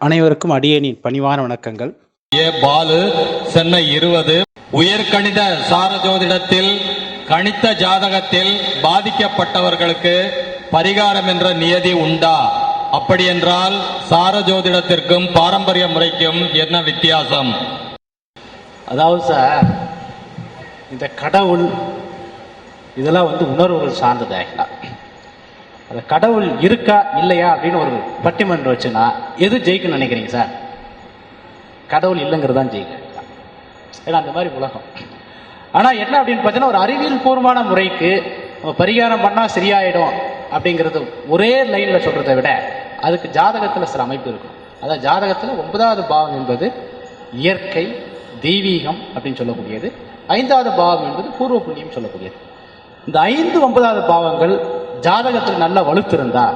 அனைவருக்கும் அடியேனின் பணிவான வணக்கங்கள். ஏ பாலு சென்னை இருபது உயர்கணித சாரஜோதிடத்தில் கணித்த ஜாதகத்தில் பாதிக்கப்பட்டவர்களுக்கு பரிகாரம் என்ற நியதி உண்டா? அப்படி என்றால் சாரஜோதிடத்திற்கும் பாரம்பரிய முறைக்கும் என்ன வித்தியாசம்? அதாவது சார் இந்த கடவுள் இதெல்லாம் வந்து உணர்வுகள் சார்ந்தது ஆக்சுவலாக அந்த கடவுள் இருக்கா இல்லையா அப்படின்னு ஒரு பட்டிமன்றம் வச்சுன்னா எது ஜெயிக்கும்னு நினைக்கிறீங்க சார்? கடவுள் இல்லைங்கிறது தான் ஜெயிக்கும். ஏன்னா அந்த மாதிரி உலகம். ஆனால் என்ன அப்படின்னு பார்த்தீங்கன்னா ஒரு அறிவியல் பூர்வமான முறைக்கு நம்ம பரிகாரம் பண்ணால் சரியாயிடும் அப்படிங்கிறது ஒரே லைனில் சொல்கிறத விட அதுக்கு ஜாதகத்தில் சில அமைப்பு இருக்கும். அதான் ஜாதகத்தில் ஒன்பதாவது பாவம் என்பது இயற்கை தெய்வீகம் அப்படின்னு சொல்லக்கூடியது. ஐந்தாவது பாவம் என்பது பூர்வ புண்ணியம் சொல்லக்கூடியது. இந்த ஐந்து ஒன்பதாவது பாவங்கள் ஜாதகத்தில் நல்லா வலுத்திருந்தா.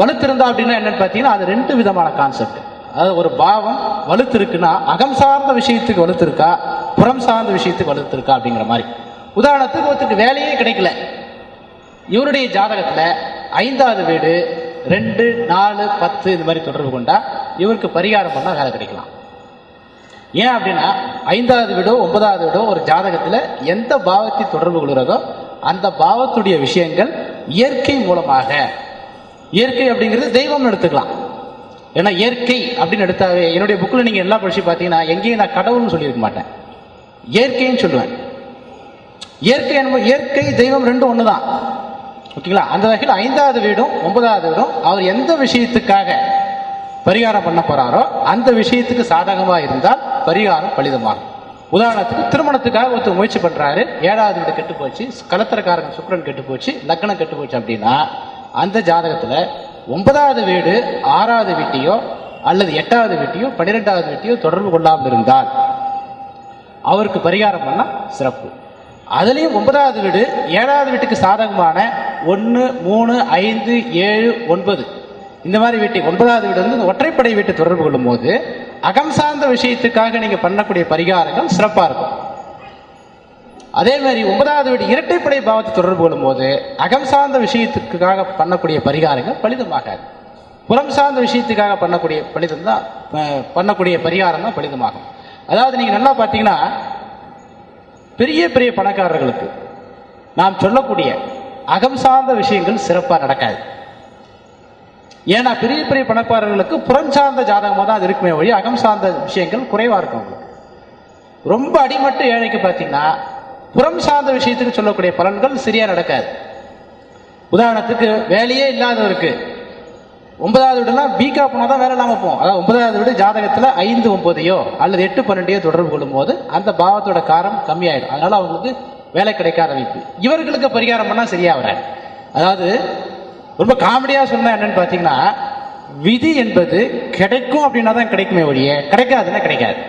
வலுத்திருந்தா அப்படின்னா என்னன்னு பார்த்தீங்கன்னா அது ரெண்டு விதமான கான்செப்ட் அதாவது ஒரு பாவம் வலுத்திருக்குன்னா அகம் சார்ந்த விஷயத்துக்கு வலுத்திருக்கா புறம் சார்ந்த விஷயத்துக்கு வலுத்திருக்கா அப்படிங்கிற மாதிரி. உதாரணத்துக்கு ஒருத்தருக்கு வேலையே கிடைக்கல. இவருடைய ஜாதகத்தில் ஐந்தாவது வீடு ரெண்டு நாலு பத்து இந்த மாதிரி தொடர்பு கொண்டா இவருக்கு பரிகாரம் பண்ணால் வேலை கிடைக்கலாம். ஏன் அப்படின்னா ஐந்தாவது வீடோ ஒன்பதாவது வீடோ ஒரு ஜாதகத்தில் எந்த பாவத்தை தொடர்பு கொள்கிறதோ அந்த பாவத்துடைய விஷயங்கள் இயற்கை மூலமாக. இயற்கை அப்படிங்கிறது தெய்வம்னு எடுத்துக்கலாம். ஏன்னா இயற்கை அப்படின்னு எடுத்தாவே என்னுடைய புக்கில் நீங்கள் எல்லாம் படிச்சு பார்த்தீங்கன்னா எங்கேயும் நான் கடவுள்னு சொல்லியிருக்க மாட்டேன். இயற்கைன்னு சொல்லுவேன். இயற்கை என்பது இயற்கை தெய்வம் ரெண்டும் ஒன்று தான் ஓகேங்களா? அந்த வகையில் ஐந்தாவது வீடும் ஒன்பதாவது வீடும் அவர் எந்த விஷயத்துக்காக பரிகாரம் பண்ண போகிறாரோ அந்த விஷயத்துக்கு சாதகமாக இருந்தால் பரிகாரம் பலிதமாகும். உதாரணத்துக்கு திருமணத்துக்காக ஒருத்தர் முயற்சி பண்ணுறாரு ஏழாவது வீடு கெட்டு போச்சு. கலத்திரக்காரன் சுக்கரன் கெட்டு போச்சு. லக்னம் கெட்டு போச்சு அப்படின்னா அந்த ஜாதகத்தில் ஒன்பதாவது வீடு ஆறாவது வீட்டையோ அல்லது எட்டாவது வீட்டையோ பன்னிரெண்டாவது வீட்டையோ தொடர்பு கொள்ளாமல் இருந்தால் அவருக்கு பரிகாரம் பண்ணால் சிறப்பு. அதுலேயும் ஒன்பதாவது வீடு ஏழாவது வீட்டுக்கு சாதகமான ஒன்று மூணு ஐந்து ஏழு ஒன்பது. இந்த மாதிரி வீட்டை ஒன்பதாவது வீடு வந்து இந்த ஒற்றைப்படை வீட்டை தொடர்பு கொள்ளும் போது அகம் சார்ந்த விஷயத்துக்காக நீங்கள் பண்ணக்கூடிய பரிகாரங்கள் சிறப்பாக இருக்கும். அதே மாதிரி ஒன்பதாவது வீடு இரட்டைப்படை பாவத்தை தொடர்பு கொள்ளும் போது அகம் சார்ந்த விஷயத்துக்காக பண்ணக்கூடிய பரிகாரங்கள் பலிதமாகாது புறம் சார்ந்த விஷயத்துக்காக பண்ணக்கூடிய பலிதம் தான் பண்ணக்கூடிய பரிகாரம் தான் பலிதமாகும். அதாவது நீங்கள் நல்லா பார்த்தீங்கன்னா பெரிய பெரிய பணக்காரர்களுக்கு நாம் சொல்லக்கூடிய அகம் சார்ந்த விஷயங்கள் சிறப்பாக நடக்காது. ஏன்னா பெரிய பெரிய பணக்காரர்களுக்கு புறம் சார்ந்த ஜாதகமாக தான் அது இருக்குமே வழி அகம் சார்ந்த விஷயங்கள் குறைவாக இருக்கும் அவங்களுக்கு. ரொம்ப அடிமட்டு ஏழைக்கு பார்த்தீங்கன்னா புறம் சார்ந்த விஷயத்துக்கு சொல்லக்கூடிய பலன்கள் சரியாக நடக்காது. உதாரணத்துக்கு வேலையே இல்லாதவருக்கு ஒன்பதாவது வீடுனா பிகா போனால் தான் வேலை இல்லாமல் போகும். அதாவது ஒன்பதாவது வீடு ஜாதகத்தில் ஐந்து ஒன்பதையோ அல்லது எட்டு பன்னெண்டையோ தொடர்பு கொள்ளும்போது அந்த பாவத்தோட காரம் கம்மியாயிடும். அதனால அவங்களுக்கு வேலை கிடைக்க ஆரம்பிப்பு இவர்களுக்கு பரிகாரம் பண்ணால் சரியாக வராது. அதாவது ரொம்ப காமெடியாக சொன்னால் என்னன்னு பார்த்தீங்கன்னா விதி என்பது கிடைக்கும் அப்படின்னா தான் கிடைக்குமே ஒழிய கிடைக்காதுன்னா கிடைக்காது.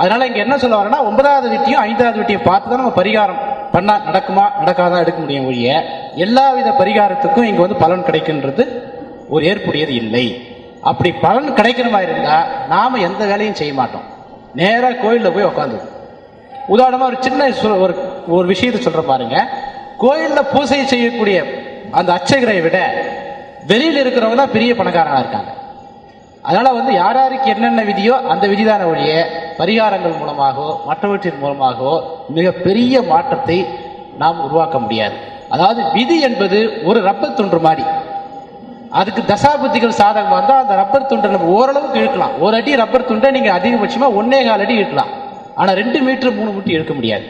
அதனால இங்கே என்ன சொல்ல வரேன்னா ஒன்பதாவது வீட்டையும் ஐந்தாவது வீட்டையும் பார்த்து தான் நம்ம பரிகாரம் பண்ணால் நடக்குமா நடக்காதான் எடுக்க முடியும் ஒழிய எல்லா வித பரிகாரத்துக்கும் இங்கே வந்து பலன் கிடைக்குன்றது ஒரு ஏற்புடையது இல்லை. அப்படி பலன் கிடைக்கிற மாதிரி இருந்தால் நாம் எந்த வேலையும் செய்ய மாட்டோம். நேராக கோயிலில் போய் உட்காந்து உதாரணமாக ஒரு சின்ன ஒரு ஒரு விஷயத்தை சொல்கிற பாருங்க. கோயிலில் பூஜை செய்யக்கூடிய அந்த அச்சகரை விட வெளியில் இருக்கிறவங்க தான் பெரிய பணக்காரங்களாக இருக்காங்க. அதனால் வந்து யார் யாருக்கு என்னென்ன விதியோ அந்த விதிதான ஒழிய பரிகாரங்கள் மூலமாகவோ மற்றவற்றின் மூலமாகவோ மிகப்பெரிய மாற்றத்தை நாம் உருவாக்க முடியாது. அதாவது விதி என்பது ஒரு ரப்பர் துண்டு மாதிரி அதுக்கு தசாபுத்திகள் சாதகமாக இருந்தால் அந்த ரப்பர் துண்டை நம்ம ஓரளவுக்கு இழுக்கலாம். ஒரு அடி ரப்பர் துண்டை நீங்கள் அதிகபட்சமாக ஒன்னே கால் அடி இழுக்கலாம். ஆனால் ரெண்டு மீட்டர் மூணு மீட்டர் இழுக்க முடியாது.